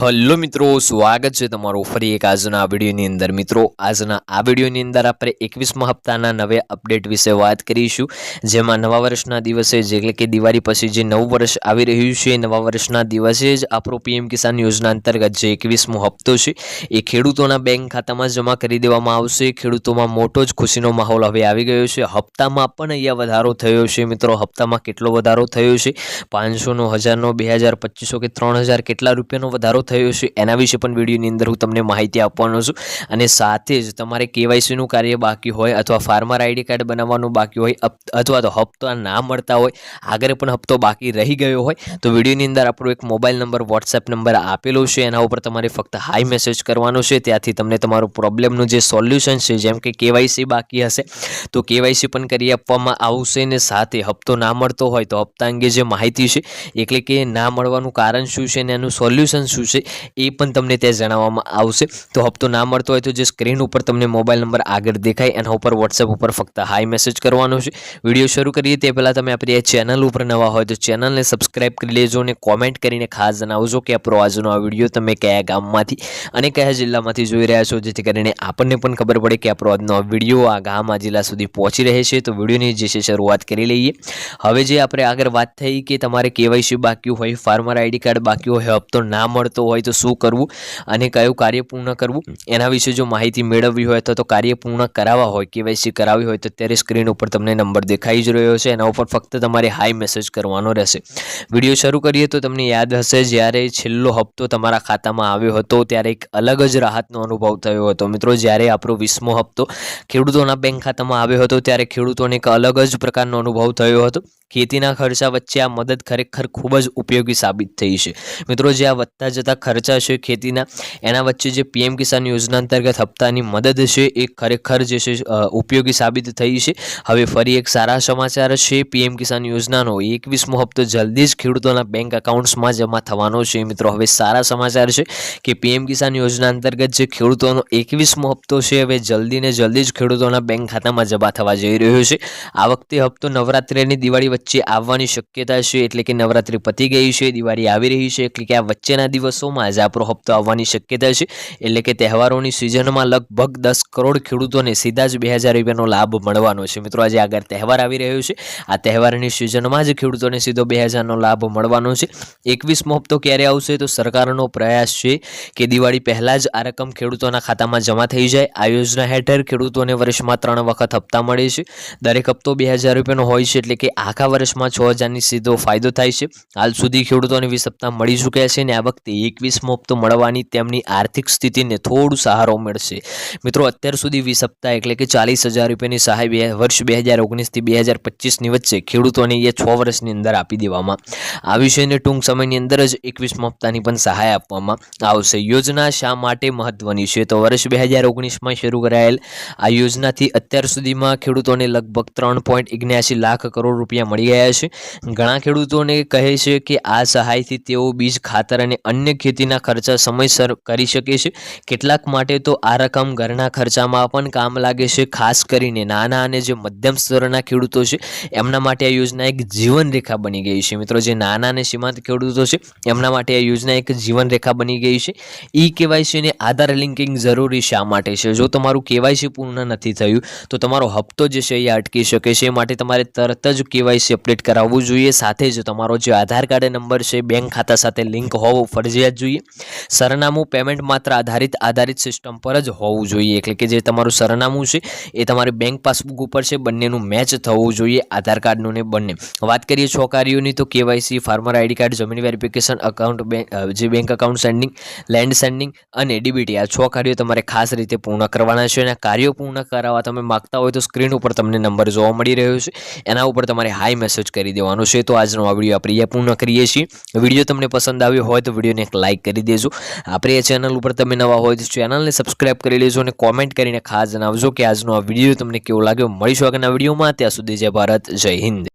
Hello મિત્રો, સ્વાગત છે તમારું ફરી એક આજના વિડીયોની અંદર. મિત્રો, આજના આ વિડીયોની અંદર આપણે એકવીસમા હપ્તાના નવે અપડેટ વિશે વાત કરીશું. જેમાં નવા વર્ષના દિવસે જ, એટલે કે દિવાળી પછી જે નવું વર્ષ આવી રહ્યું છે નવા વર્ષના દિવસે જ આપણો પીએમ કિસાન યોજના અંતર્ગત જે એકવીસમો હપ્તો છે, એ ખેડૂતોના બેંક ખાતામાં જમા કરી દેવામાં આવશે. ખેડૂતોમાં મોટો જ ખુશીનો માહોલ હવે આવી ગયો છે. હપ્તામાં પણ અહીંયા વધારો થયો છે, મિત્રો. હપ્તામાં કેટલો વધારો થયો છે? પાંચસોનો, હજારનો, બે હજાર પચીસો કે ત્રણ હજાર કેટલા રૂપિયાનો વધારો થયો છે, એના વિશે પણ વિડીયોની અંદર હું તમને માહિતી આપવાનો છું. અને સાથે જ તમારે કેવાયસીનું કાર્ય બાકી હોય અથવા ફાર્મર આઈડી કાર્ડ બનાવવાનું બાકી હોય અથવા તો હપ્તા ના મળતા હોય, આગળ પણ હપ્તો બાકી રહી ગયો હોય, તો વિડીયોની અંદર આપણો એક મોબાઈલ નંબર, વોટ્સએપ નંબર આપેલો છે. એના ઉપર તમારે ફક્ત હાઈ મેસેજ કરવાનો છે. ત્યાંથી તમને તમારું પ્રોબ્લેમનું જે સોલ્યુશન છે, જેમ કે કેવાયસી બાકી હશે, તો કેવાયસી પણ કરી આપવામાં આવશે ને સાથે હપ્તો ના મળતો હોય, તો હપ્તા અંગે જે માહિતી છે, એટલે કે ના મળવાનું કારણ શું છે ને એનું સોલ્યુશન શું છે એ પણ તમને ત્યાં જણાવવામાં આવશે. તો હપ્તો ના મળતો હોય તો જે સ્ક્રીન ઉપર તમને મોબાઈલ નંબર આગળ દેખાય, એના ઉપર વોટ્સએપ ઉપર ફક્ત હાઈ મેસેજ કરવાનો છે. વીડિયો શરૂ કરીએ તે પહેલાં તમે આપણી આ ચેનલ ઉપર નવા હોય તો ચેનલને સબસ્ક્રાઈબ કરી લેજો અને કોમેન્ટ કરીને ખાસ જણાવજો કે આપણો આજનો આ વીડિયો તમે કયા ગામમાંથી અને કયા જિલ્લામાંથી જોઈ રહ્યા છો, જેથી કરીને આપણને પણ ખબર પડે કે આપણો આજનો વીડિયો આ ગામ, આ જિલ્લા સુધી પહોંચી રહે છે. તો વિડીયોની જે છે શરૂઆત કરી લઈએ. હવે જે આપણે આગળ વાત થઈ કે તમારે કેવાયસી બાકી હોય ફાર્મર આઈડી કાર્ડ બાકી હોય, હપ્તો ના મળતો હોય તો શું કરવું અને કયું કાર્ય પૂર્ણ કરવું? એના વિશે જો માહિતી મેળવવી હોય અથવા તો કાર્ય પૂર્ણ કરાવવા હોય કેવાયસી કરાવવી હોય તો ત્યારે સ્ક્રીન ઉપર તમને નંબર દેખાઈ જ રહ્યો છે. એના ઉપર ફક્ત તમારે હાઈ મેસેજ કરવાનો રહેશે. વીડિયો શરૂ કરીએ તો તમને યાદ હશે જ્યારે છેલ્લો હપ્તો તમારા ખાતામાં આવ્યો હતો ત્યારે એક અલગ જ રાહતનો અનુભવ થયો હતો. મિત્રો જ્યારે આપણો વીસમો હપ્તો ખેડૂતોના બેંક ખાતામાં આવ્યો હતો ત્યારે ખેડૂતોને એક અલગ જ પ્રકારનો અનુભવ થયો હતો. ખેતીના ખર્ચા વચ્ચે આ મદદ ખરેખર ખૂબ જ ઉપયોગી સાબિત થઈ છે. મિત્રો, જે આ વધતા જતા ખર્ચા છે ખેતીના, એના વચ્ચે જે પીએમ કિસાન યોજના અંતર્ગત હપ્તાની મદદ છે એ ખરેખર જે છે ઉપયોગી સાબિત થઈ છે. હવે ફરી એક સારા સમાચાર છે પીએમ કિસાન યોજનાનો. એકવીસમો હપ્તો જલ્દી જ ખેડૂતોના બેંક એકાઉન્ટ્સમાં જમા થવાનો છે. મિત્રો, હવે સારા સમાચાર છે કે પીએમ કિસાન યોજના અંતર્ગત જે ખેડૂતોનો એકવીસમો હપ્તો છે, હવે જલ્દી ને જલ્દી જ ખેડૂતોના બેંક ખાતામાં જમા થવા જઈ રહ્યો છે. આ વખતે હપ્તો નવરાત્રિની દિવાળી વચ્ચે આવવાની શક્યતા છે, એટલે કે નવરાત્રિ પતી ગઈ છે, દિવાળી આવી રહી છે, એટલે કે આ વચ્ચેના દિવસોમાં જ આપણો હપ્તો આવવાની શક્યતા છે, એટલે કે તહેવારોની સિઝનમાં લગભગ દસ કરોડ ખેડૂતોને સીધા જ બે હજાર રૂપિયાનો લાભ મળવાનો છે. મિત્રો, આજે આગળ તહેવાર આવી રહ્યો છે. આ તહેવારની સિઝનમાં જ ખેડૂતોને સીધો બે હજારનો લાભ મળવાનો છે. એકવીસમો હપ્તો ક્યારે આવશે તો સરકારનો પ્રયાસ છે કે દિવાળી પહેલાં જ આ રકમ ખેડૂતોના ખાતામાં જમા થઈ જાય. આ યોજના હેઠળ ખેડૂતોને વર્ષમાં ત્રણ વખત હપ્તા મળે છે. દરેક હપ્તો બે હજાર રૂપિયાનો હોય છે, એટલે કે આખા વર્ષમાં છ હજારની સીધો ફાયદો થાય છે. હાલ સુધી ખેડૂતોને વીસ મળી ચૂક્યા છે ને આ વખતે એકવીસમો હપ્તો મળવાની તેમની આર્થિક સ્થિતિને થોડું સહારો મળશે. મિત્રો, અત્યાર સુધી વીસ એટલે કે ચાલીસ હજાર રૂપિયાની સહાય બે વર્ષ બે હજાર ઓગણીસથી બે હજાર પચીસની વચ્ચે ખેડૂતોને એ છ વર્ષની અંદર આપી દેવામાં. આવી છે અને ટૂંક સમયની અંદર જ એકવીસમો હપ્તાની પણ સહાય આપવામાં આવશે. યોજના શા માટે મહત્વની છે? તો વર્ષ બે હજાર ઓગણીસમાં શરૂ કરાયેલ આ યોજનાથી અત્યાર સુધીમાં ખેડૂતોને લગભગ ત્રણ પોઈન્ટ લાખ કરોડ રૂપિયા મળી ગયા છે. ઘણા ખેડૂતોને કહે છે કે આ સહાયથી તેઓ બીજ, ખાતર અને અન્ય ખેતીના ખર્ચા સમયસર કરી શકે છે. કેટલાક માટે તો આ રકમ ઘરના ખર્ચામાં પણ કામ લાગે છે, ખાસ કરીને નાના અને જે મધ્યમ સ્તરના ખેડૂતો છે, એમના માટે આ યોજના એક જીવન રેખા બની ગઈ છે. મિત્રો, જે નાના અને સીમાંત ખેડૂતો છે, એમના માટે આ યોજના એક જીવનરેખા બની ગઈ છે. ઈ કેવાયસી ને આધાર લિંકિંગ જરૂરી શા માટે છે? જો તમારું કેવાયસી પૂર્ણ નથી થયું, તો તમારો હપ્તો જે છે એ અટકી શકે છે. માટે તમારે તરત જ કેવાયસી અપડેટ કરાવવું જોઈએ. સાથે જ તમારો જે આધાર કાર્ડ નંબર છે બેંક ખાતા સાથે લિંક હોવો ફરજિયાત જોઈએ. સરનામું પેમેન્ટ માત્ર આધારિત આધારિત સિસ્ટમ પર જ હોવું જોઈએ. એટલે કે જે તમારું સરનામું છે, એ તમારી બેંક પાસબુક ઉપર છે, બંનેનું મેચ થવું જોઈએ આધાર કાર્ડનું ને બંને. વાત કરીએ છોકરીઓની તો કેવાયસી ફાર્મર આઈડી કાર્ડ જમીન વેરિફિકેશન અકાઉન્ટ બેંક જે bank account seeding land seeding અને ડીબીટી આ છ કાર્યો તમારે ખાસ રીતે પૂર્ણ કરવાના છે અને કાર્યો પૂર્ણ કરાવવા તમે માગતા હોય તો સ્ક્રીન ઉપર તમને નંબર જોવા મળી રહ્યો છે. એના ઉપર તમારે હાઈ મેસેજ કરી દેવાનો છે. તો આજનો આ વીડિયો આપણે પૂર્ણ કરીએ છીએ. વીડિયો તમને પસંદ આવ્યો હોય તો વિડીયોને એક લાઇક કરી દેજો. આપણે એ ચેનલ ઉપર તમે નવા હોય તો ચેનલને સબસ્ક્રાઇબ કરી લેજો અને કોમેન્ટ કરીને ખાસ જણાવજો કે આજનો આ વીડિયો તમને કેવો લાગ્યો. મળીશું આગળના વિડીયોમાં ત્યાં સુધી જય ભારત, જય હિન્દ.